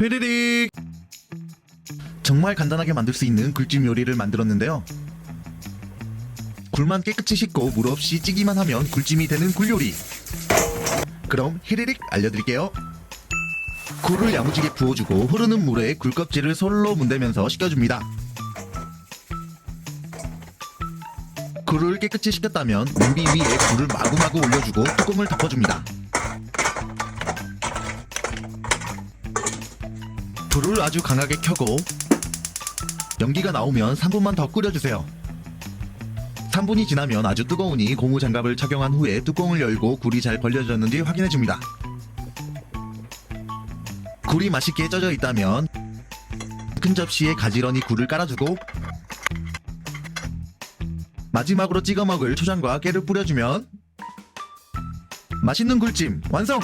피리릭! 정말 간단하게 만들 수 있는 굴찜 요리를 만들었는데요. 굴만 깨끗이 씻고 물 없이 찌기만 하면 굴찜이 되는 굴요리. 그럼 히리릭 알려드릴게요. 굴을 야무지게 부어주고 흐르는 물에 굴껍질을 솔로 문대면서 식혀줍니다. 굴을 깨끗이 식혔다면 냄비 위에 굴을 마구마구 올려주고 뚜껑을 덮어줍니다. 불을 아주 강하게 켜고 연기가 나오면 3분만 더 끓여주세요. 3분이 지나면 아주 뜨거우니 고무 장갑을 착용한 후에 뚜껑을 열고 굴이 잘 벌려졌는지 확인해 줍니다. 굴이 맛있게 쪄져 있다면 큰 접시에 가지런히 굴을 깔아주고 마지막으로 찍어 먹을 초장과 깨를 뿌려주면 맛있는 굴찜 완성!